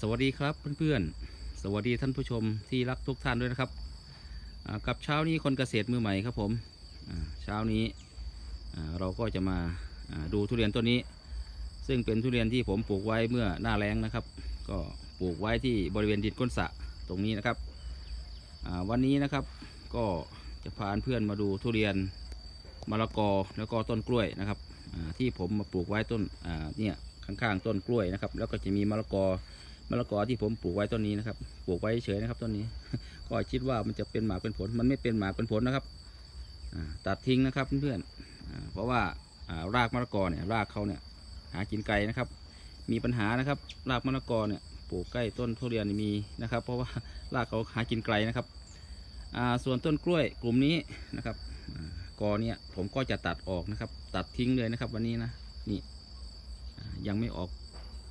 สวัสดีครับเพื่อนๆ สวัสดีท่านผู้ชมที่รักทุกท่านด้วยนะครับ กับเช้านี้คนเกษตรมือใหม่ครับผมเช้านี้เราก็จะมาดูทุเรียนต้นนี้ ซึ่งเป็นทุเรียนที่ผมปลูกไว้เมื่อหน้าแล้งนะครับ ก็ปลูกไว้ที่บริเวณดินก้นสะตรงนี้นะครับวันนี้นะครับก็จะพาเพื่อนมาดูทุเรียนมะละกอแล้วก็ต้นกล้วยนะครับที่ผมมาปลูกไว้ต้นเนี่ยข้างๆต้นกล้วยนะครับ แล้วก็จะมีมะละกอ มะละกอที่ผมปลูกไว้ต้นนี้นะครับ ปลูกไว้เฉยนะครับต้นนี้ ก็คิดว่ามันจะเป็นหมากเป็นผล มันไม่เป็นหมากเป็นผลนะครับตัดทิ้งนะครับเพื่อนๆเพราะว่ารากมะละกอเนี่ยรากเขาเนี่ยหากินไกลนะครับ มีปัญหานะครับ รากมะละกอเนี่ยปลูกใกล้ต้นทุเรียนมีนะครับ เพราะว่ารากเขาหากินไกลนะครับส่วนต้นกล้วยกลุ่มนี้นะครับกอเนี่ยผมก็จะตัดออกนะครับ ตัดทิ้งเลยนะครับวันนี้นะนี่ยังไม่ออก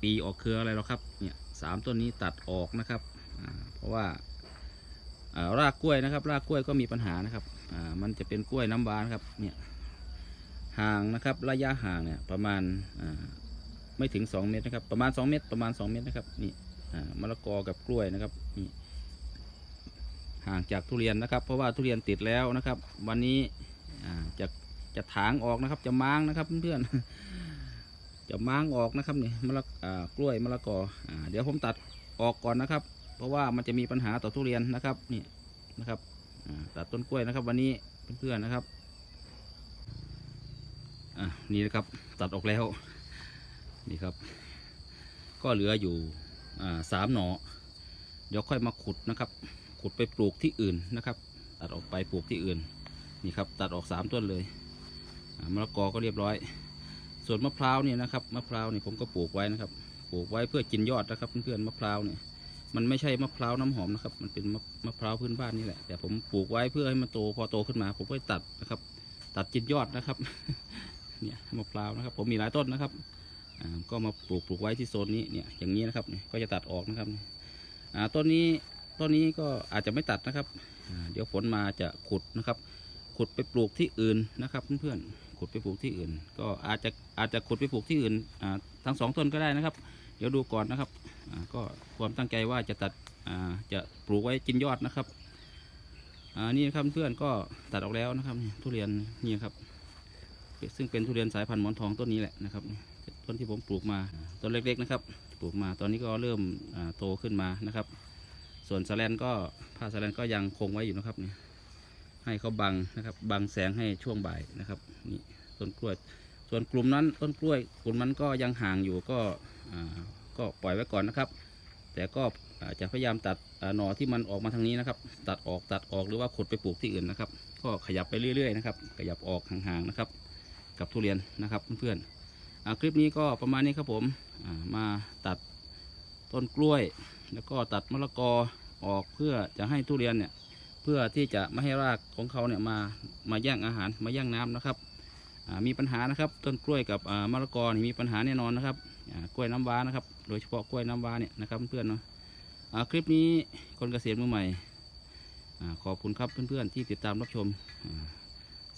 ปีออกเครืออะไรหรอกครับเนี่ย สามต้นนี้ตัดออกนะครับเพราะว่าารากกล้วยนะครับรากกล้วยก็มีปัญหานะครับมันจะเป็นกล้วยน้ำว้านครับเนี่ยห่างนะครับระยะห่างเนี่ยประมาณาไม่ถึง 2 เมตรนะครับประมาณ 2 เมตรประมาณ 2 เมตรนะครับนี่มะละกอกับกล้วยนะครับนี่ห่างจากทุเรียนนะครับ เพราะว่าทุเรียนติดแล้วนะครับ วันนี้จะจะถางออกนะครับจะม้างนะครับเพื่อนๆ จะม้างออกนะครับนี่มะละอ่ากล้วยมะละกออเดี๋ยวผมตัดออกก่อนนะครับ เพราะว่ามันจะมีปัญหาต่อทุเรียนนะครับนี่นะครับตัดต้นกล้วยนะครับ วันนี้เพื่อนๆนะครับนี่นะครับตัดออกแล้วนี่ครับ ก็เหลืออยู่สามหนอเดี๋ยวค่อยมาขุดนะครับ ขุดไปปลูกที่อื่นนะครับ ตัดออกไปปลูกที่อื่น นี่ครับ ตัดออกสามต้นเลยมะละกอก็เรียบร้อย ส่วนมะพร้าวเนี่ยนะครับมะพร้าวเนี่ยผมก็ปลูกไว้นะครับ ปลูกไว้เพื่อกินยอดนะครับเพื่อนๆมะพร้าวเนี่ยมันไม่ใช่มะพร้าวน้ำหอมนะครับมันเป็นมะมะพร้าวพื้นบ้านนี่แหละแต่ผมปลูกไว้เพื่อให้มันโตพอโตขึ้นมา ผมก็ตัดนะครับ ตัดกินยอดนะครับเนี่ยมะพร้าวนะครับ ผมมีหลายต้นนะครับก็มาปลูกปลูกไว้ที่โซนนี้เนี่ยอย่างนี้นะครับก็จะตัดออกนะครับต้นนี้ต้นนี้ก็อาจจะไม่ตัดนะครับ เดี๋ยวฝนมาจะขุดนะครับ ขุดไปปลูกที่อื่นนะครับเพื่อนๆขุดไปปลูกที่อื่น ก็อาจจะอาจจะขุดไปปลูกที่อื่นทั้งสองต้นก็ได้นะครับ เดี๋ยวดูก่อนนะครับก็ความตั้งใจว่าจะตัดจะปลูกไว้กินยอดนะครับนี่นะครับเพื่อนก็ตัดออกแล้วนะครับทุเรียนนี่ครับซึ่งเป็นทุเรียนสายพันธุ์หมอนทองต้นนี้แหละนะครับต้นที่ผมปลูกมาต้นเล็กๆนะครับ ปลูกมาตอนนี้ก็เริ่มโตขึ้นมานะครับ ส่วนสแลนก็ผ้าสแลนก็ยังคงไว้อยู่นะครับนี่ ให้เขาบังนะครับ บังแสงให้ช่วงบ่ายนะครับนี่ต้นกล้วย ส่วนกลุ่มนั้นต้นกล้วย กลุ่มนั้นก็ยังห่างอยู่ก็ก็ปล่อยไว้ก่อนนะครับ แต่ก็จะพยายามตัดหน่อที่มันออกมาทางนี้นะครับ ตัดออกตัดออกหรือว่าขุดไปปลูกที่อื่นนะครับ ก็ขยับไปเรื่อยๆนะครับ ขยับออกห่างๆนะครับ กับทุเรียนนะครับเพื่อนๆคลิปนี้ก็ประมาณนี้ครับผมมาตัดต้นกล้วย แล้วก็ตัดมะละกอออกเพื่อจะให้ทุเรียนเนี่ย เพื่อที่จะไม่ให้รากของเขาเนี่ยมามาแย่งอาหารมาแย่งน้ำนะครับมีปัญหานะครับ ต้นกล้วยกับมะละกอนี่มีปัญหาแน่นอนนะครับกล้วยน้ำว้านะครับ โดยเฉพาะกล้วยน้ำว้าเนี่ยนะครับเพื่อนเนาะคลิปนี้คนเกษตรมือใหม่อ่าขอบคุณครับเพื่อนๆที่ติดตามรับชม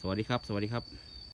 สวัสดีครับ สวัสดีครับ